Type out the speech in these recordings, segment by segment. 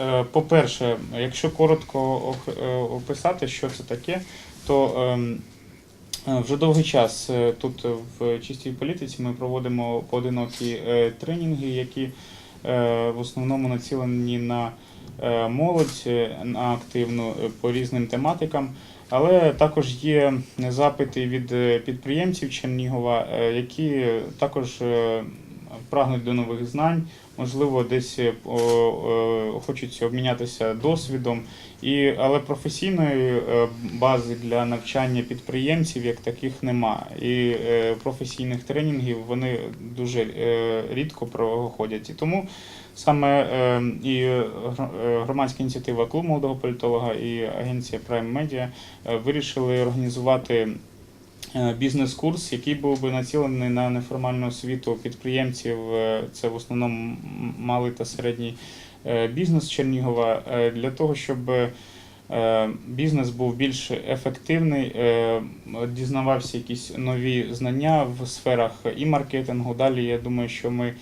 Е, По-перше, якщо коротко е, описати, що це таке, то ем, е, вже довгий час тут в чистій політиці ми проводимо поодинокі тренінги, які в основному націлені на молодь, на активну по різним тематикам. Але також є запити від підприємців Чернігова, які також прагнуть до нових знань, можливо, десь е, е, хочуть обмінятися досвідом. І, але професійної е, бази для навчання підприємців як таких нема. І професійних тренінгів вони дуже рідко проходять. І тому саме і громадська ініціатива Клуб молодого політолога і агенція Prime Media вирішили організувати бізнес-курс, який був би націлений на неформальну освіту підприємців. Е, Це в основному малий та середній е, бізнес Чернігова е, для того, щоб е, бізнес був більш ефективний, е, дізнавався якісь нові знання в сферах і маркетингу. Далі я думаю, що ми е,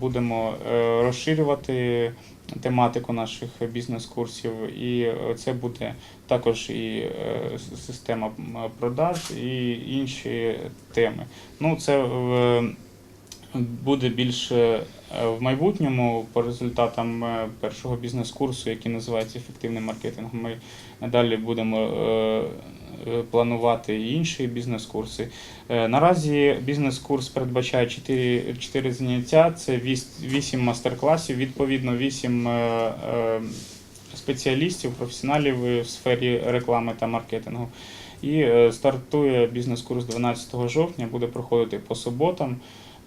будемо е, розширювати тематику наших бізнес-курсів, і це буде також і е, система продаж, і інші теми. Ну, це буде більше е, в майбутньому по результатам е, першого бізнес-курсу, який називається ефективний маркетинг. Ми далі будемо е, планувати інші бізнес-курси. Наразі бізнес-курс передбачає 4, 4 заняття, це 8 мастер-класів, відповідно 8 е, е, спеціалістів, професіоналів в сфері реклами та маркетингу. І стартує бізнес-курс 12 жовтня, буде проходити по суботам.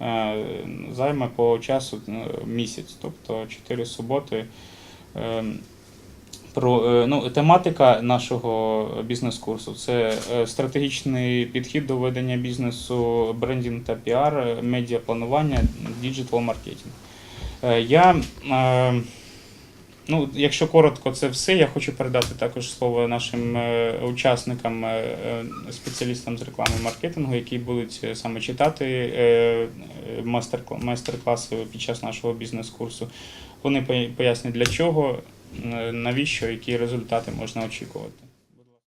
Е, Займе по часу е, місяць, тобто 4 суботи. Е, Про, ну, тематика нашого бізнес-курсу це стратегічний підхід до ведення бізнесу, брендінг та піар, медіапланування, діджитал маркетинг. Я, ну, якщо коротко, це все. Я хочу передати також слово нашим е, учасникам, е, е, спеціалістам з реклами маркетингу, які будуть саме читати майстер-класи під час нашого бізнес-курсу. Вони поя- пояснять для чого, навіщо, які результати можна очікувати.